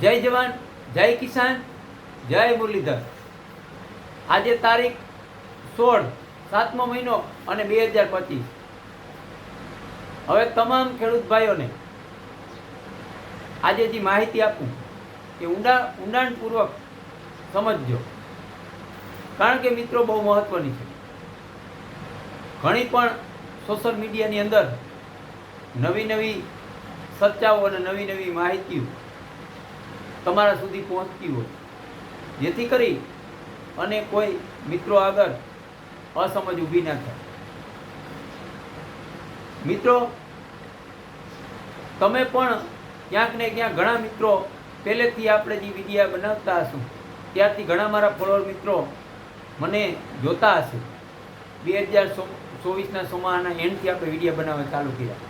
જય જવાન, જય કિસાન, જય મુરલીધર. આજે તારીખ સોળ, સાતમો મહિનો અને બે હજાર પચીસ. હવે તમામ ખેડૂત ભાઈઓને આજે જે માહિતી આપું એ ઊંડા, ઊંડાણપૂર્વક સમજજો. કારણ કે મિત્રો બહુ મહત્વની છે. ઘણી પણ સોશિયલ મીડિયાની અંદર નવી નવી સચ્ચાઓ અને નવી નવી માહિતીઓ તમારા સુધી પહોંચતી હોય. જેથી કરી અને કોઈ મિત્રો આગળ અસમજ ઊભી ના થાય. મિત્રો, તમે પણ ક્યાંક ને ક્યાંક ઘણા મિત્રો પહેલેથી આપણે જે વિડીયા બનાવતા હશું, ત્યારથી ઘણા મારા ફોલોઅર મિત્રો મને જોતા હશે. બે હજાર ચોવીસના સોમાના એન્ડથી આપણે વિડીયા બનાવવા ચાલુ કર્યા.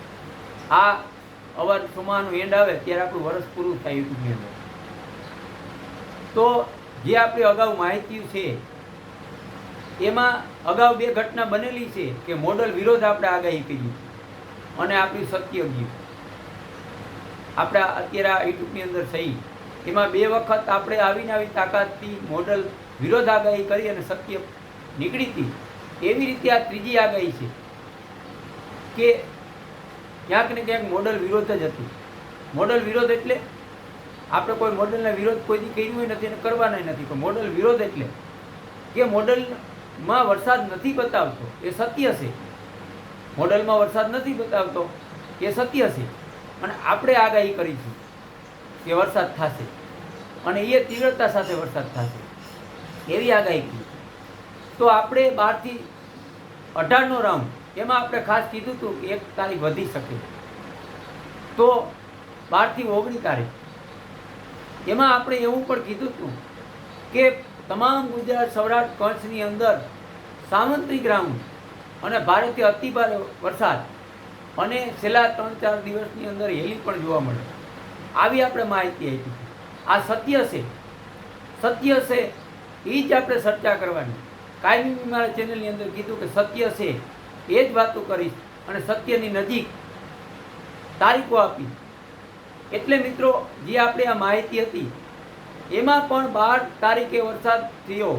આ અવાર સોમાનું એન્ડ આવે, ત્યારે આપણું વર્ષ પૂરું થાય યુટ્યુબની અંદર. તો જે આપણી અગાઉ માહિતી છે, એમાં અગાઉ બે ઘટના બનેલી છે કે મોડલ વિરોધ આપણે આગાહી કરી અને આપણી સત્ય ગયું. આપણા અત્યારે આ યુટ્યુબની અંદર થઈ એમાં બે વખત આપણે આવીને આવી તાકાતથી મોડલ વિરોધ આગાહી કરી અને સત્ય નીકળી હતી. એવી રીતે આ ત્રીજી આગાહી છે કે ક્યાંક ને ક્યાંક મોડલ વિરોધ જ હતું. મોડલ વિરોધ એટલે આપણે કોઈ મોડલના વિરોધ કોઈથી કર્યું નથી અને કરવાના નથી. પણ મોડલ વિરોધ એટલે કે મોડલમાં વરસાદ નથી બતાવતો, એ સત્ય છે. મોડલમાં વરસાદ નથી બતાવતો, એ સત્ય છે. અને આપણે આગાહી કરીશું કે વરસાદ થશે અને એ તીવ્રતા સાથે વરસાદ થશે. એવી આગાહી કરી તો આપણે બારથી અઢારનો રાઉન્ડ એમાં આપણે ખાસ કીધું હતું કે એક તારીખ વધી શકે. તો બારથી ઓગણી તારીખ એમાં આપણે એવું પણ કીધું હતું કે તમામ ગુજરાત સૌરાષ્ટ્ર કચ્છની અંદર સામંત્રિક ગ્રાઉન્ડ અને ભારતીય અતિ ભારે વરસાદ અને છેલ્લા ત્રણ ચાર દિવસની અંદર હેલી પણ જોવા મળે. આવી આપણે માહિતી આપી આ સત્ય છે. સત્ય છે એ જ આપણે ચર્ચા કરવાની. કાયમી મારા ચેનલની અંદર કીધું કે સત્ય છે એ જ વાતો કરીશ અને સત્યની નજીક તારીખો આપી એટલે મિત્રો, જે આપણે આ માહિતી હતી, એમાં પણ બાર તારીખે વરસાદ થયો,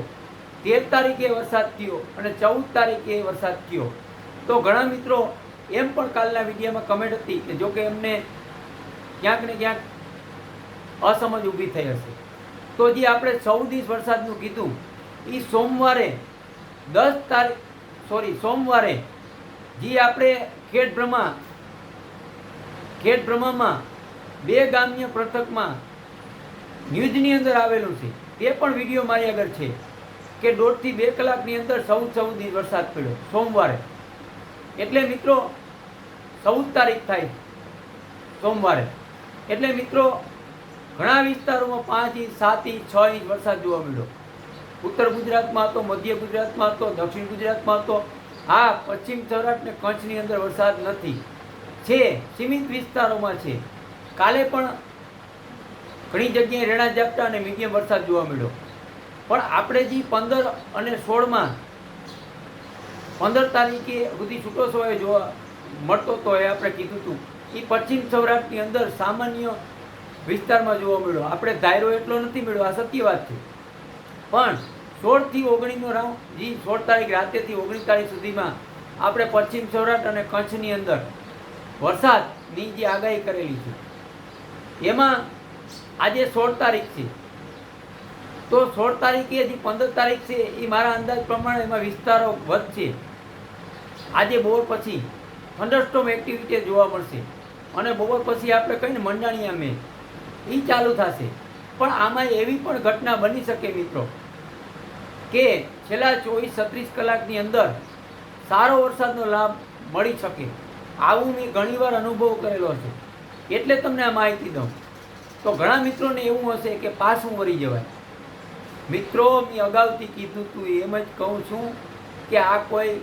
તેર તારીખે વરસાદ થયો અને ચૌદ તારીખે વરસાદ થયો. તો ઘણા મિત્રો એમ પણ કાલના વિડીયોમાં કમેન્ટ હતી કે જોકે એમને ક્યાંક ને ક્યાંક અસમજ ઊભી થઈ હશે. તો જે આપણે ચૌદીસ વરસાદનું કીધું એ સોમવારે દસ તારીખ સોરી સોમવારે જે આપણે ખેડ બ્રહ્મા, ખેડ બ્રહ્મામાં બે ગામ્ય પ્રથકમાં ન્યૂઝની અંદર આવેલું છે. તે પણ વીડિયો મારી આગળ છે કે દોઢથી બે કલાકની અંદર ચૌદ ચૌદ વરસાદ પડ્યો સોમવારે. એટલે મિત્રો, ચૌદ તારીખ થાય સોમવારે. એટલે મિત્રો, ઘણા વિસ્તારોમાં પાંચ ઇંચ સાત ઇંચ છ ઇંચ વરસાદ જોવા મળ્યો. ઉત્તર ગુજરાતમાં હતો, મધ્ય ગુજરાતમાં હતો, દક્ષિણ ગુજરાતમાં હતો. હા, પશ્ચિમ સૌરાષ્ટ્ર ને કચ્છની અંદર વરસાદ નથી. છે, સીમિત વિસ્તારોમાં છે. કાલે પણ ઘણી જગ્યાએ રેણા ઝાપટા અને મીડિયમ વરસાદ જોવા મળ્યો. પણ આપણે જે પંદર અને સોળમાં પંદર તારીખે સુધી છૂટો સમય જોવા મળતો તો એ આપણે કીધું હતું, એ પશ્ચિમ સૌરાષ્ટ્રની અંદર સામાન્ય વિસ્તારમાં જોવા મળ્યો. આપણે ધાયરો એટલો નથી મળ્યો, આ સત્ય વાત છે. પણ સોળથી ઓગણીસનો રાઉન્ડ જે સોળ તારીખ રાતેથી ઓગણીસ તારીખ સુધીમાં આપણે પશ્ચિમ સૌરાષ્ટ્ર અને કચ્છની અંદર વરસાદની જે આગાહી કરેલી છે એમાં આજે સોળ તારીખ છે. તો સોળ તારીખે હજી પંદર તારીખ છે, એ મારા અંદાજ પ્રમાણે એમાં વિસ્તારો વધશે. આજે બપોર પછી થંડરસ્ટોમ એક્ટિવિટી જોવા મળશે. અને બપોર પછી આપણે કહીને મંડાણીયા મેં એ ચાલુ થશે. પણ આમાં એવી પણ ઘટના બની શકે મિત્રો, કે છેલ્લા ચોવીસ છત્રીસ કલાકની અંદર સારો વરસાદનો લાભ મળી શકે. આવું મેં ઘણીવાર અનુભવ કરેલો છે. એટલે તમને આ માહિતી દઉં. તો ઘણા મિત્રોને એવું હશે કે પાછું વળી જવાય. મિત્રો, મેં અગાઉથી કીધું તું, એમ જ કહું છું કે આ કોઈ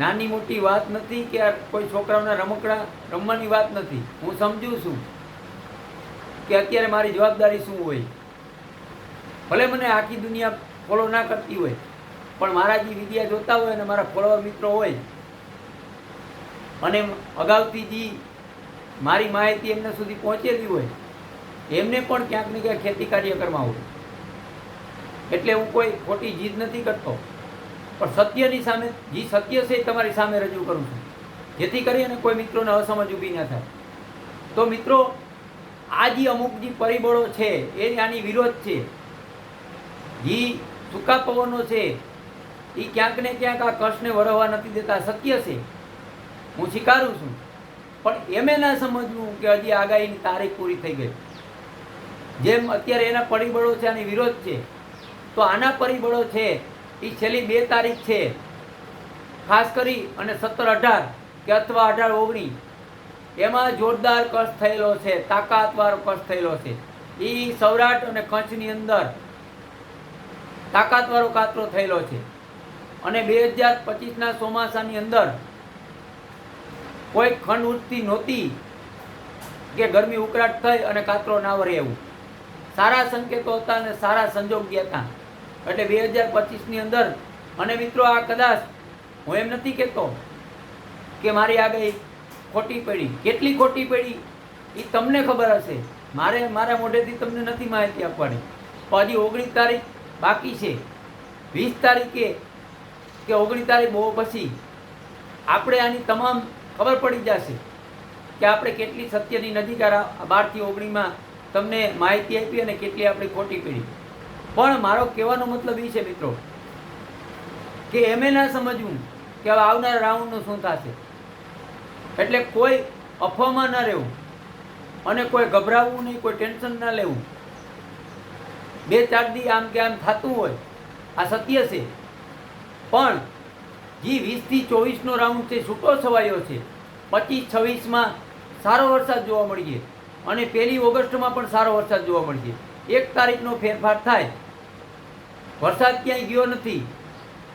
નાની મોટી વાત નથી કે આ કોઈ છોકરાઓના રમકડા રમવાની વાત નથી. હું સમજુ છું કે અત્યારે મારી જવાબદારી શું હોય. ભલે મને આખી દુનિયા ફોલો ના કરતી હોય, પણ મારા જે વિદ્યા જોતા હોય અને મારા ફોલોવર મિત્રો હોય, અને અગાઉથી જે મારી માહિતી એમના સુધી પહોંચેલી હોય, એમને પણ ક્યાંક ને ક્યાંક ખેતી કાર્ય કરવા હોય. એટલે હું કોઈ ખોટી જીદ નથી કરતો. પણ સત્યની સામે, જે સત્ય છે એ તમારી સામે રજૂ કરું છું. જેથી કરીને કોઈ મિત્રોને અસમજ ઊભી ન થાય. તો મિત્રો, આ જે અમુક જે પરિબળો છે, એ આની વિરોધ છે. જે સૂકા પવનો છે, એ ક્યાંક ને ક્યાંક આ કષ્ટને વરવા નથી દેતા, સત્ય છે. હું સ્વીકારું છું. પણ એમે ના સમજવું કે હજી આગાહીની તારીખ પૂરી થઈ ગઈ. જેમ અત્યારે એના પરિબળો છે આની વિરોધ છે, તો આના પરિબળો છે એ છેલ્લી બે તારીખ છે. ખાસ કરી અને સત્તર અઢાર કે અથવા અઢાર ઓગણીસ એમાં જોરદાર કષ્ટ થયેલો છે, તાકાતવાળો કષ્ટ થયેલો છે. એ સૌરાષ્ટ્ર અને કચ્છની અંદર તાકાતવાળો કાતરો થયેલો છે. અને બે હજાર પચીસના ચોમાસાની અંદર કોઈ ખંડ ઉઠતી નહોતી કે ગરમી ઉકળાટ થઈ અને કાતરો ના વરે એવું. સારા સંકેતો હતા અને સારા સંજોગ ગયા હતા. એટલે બે હજાર પચીસની અંદર અને મિત્રો આ કદાચ હું એમ નથી કહેતો કે મારી આગળ ખોટી પડી. કેટલી ખોટી પડી? એ તમને ખબર હશે. મારે મારા મોઢેથી તમને નથી માહિતી આપવાની. પણ હજી ઓગણીસ તારીખ બાકી છે. વીસ તારીખે કે ઓગણીસ તારીખ બહુ પછી. આપણે આની તમામ ખબર પડી જશે કે આપણે કેટલી સત્યની નજીક બારથી ઓગણીમાં તમને માહિતી આપી અને કેટલી આપણી ખોટી પડી. પણ મારો કહેવાનો મતલબ એ છે, મિત્રો, કે એમે ના સમજવું કે હવે આવનાર રાઉન્ડનું શું થશે. એટલે કોઈ અફવામાં ન રહેવું અને કોઈ ગભરાવવું નહીં, કોઈ ટેન્શન ના લેવું. બે ચાર દી આમ કે આમ થતું હોય, આ સત્ય છે. પણ જે વીસથી ચોવીસનો રાઉન્ડ છે, છૂટો છવાયો છે. પચીસ, છવ્વીસમાં સારો વરસાદ જોવા મળીએ. અને પહેલી ઓગસ્ટમાં પણ સારો વરસાદ જોવા મળીએ. એક તારીખનો ફેરફાર થાય. વરસાદ ક્યાંય ગયો નથી.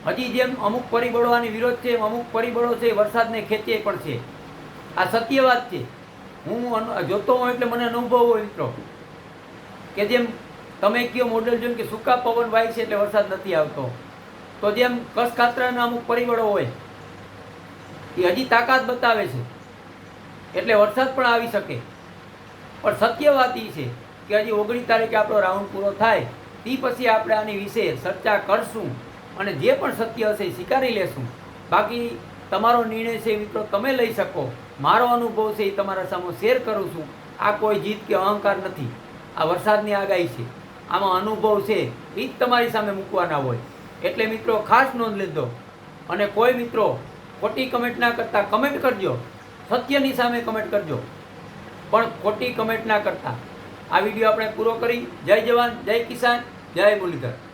હજી જેમ અમુક પરિબળો આની વિરોધ છે અમુક પરિબળો છે, વરસાદને ખેંચે પણ છે. આ સત્ય વાત છે. હું જોતો હોઉં એટલે મને અનુભવ હોય મિત્રો. કે જેમ તમે કયો મોડેલ જોયું કે સૂકા પવન વાય છે એટલે વરસાદ નથી આવતો. તો જેમ કસ અમુક પરિબળો હોય, એ હજી તાકાત બતાવે છે. એટલે વરસાદ પણ આવી શકે. પણ સત્ય વાત એ છે કે હજી ઓગણીસ તારીખે આપણો રાઉન્ડ પૂરો થાય તે પછી આપણે આની વિશે ચર્ચા કરશું અને જે પણ સત્ય હશે એ સ્વીકારી લેશું. બાકી તમારો નિર્ણય છે મિત્રો તમે લઈ શકો. મારો અનુભવ છે એ તમારા સામે શેર કરું છું. આ કોઈ જીત કે અહંકાર નથી. આ વરસાદની આગાહી છે. આમાં અનુભવ છે એ જ તમારી સામે મૂકવાના હોય. એટલે મિત્રો ખાસ નોંધ લીધો. અને કોઈ મિત્રો ખોટી કમેન્ટ ના કરતા કમેન્ટ કરજો. સત્યની સામે કમેન્ટ કરજો. પણ ખોટી કમેન્ટ ના કરતા. આ વીડિયો આપણે પૂરો કરી. જય જવાન, જય કિસાન, જય મુરલીધર.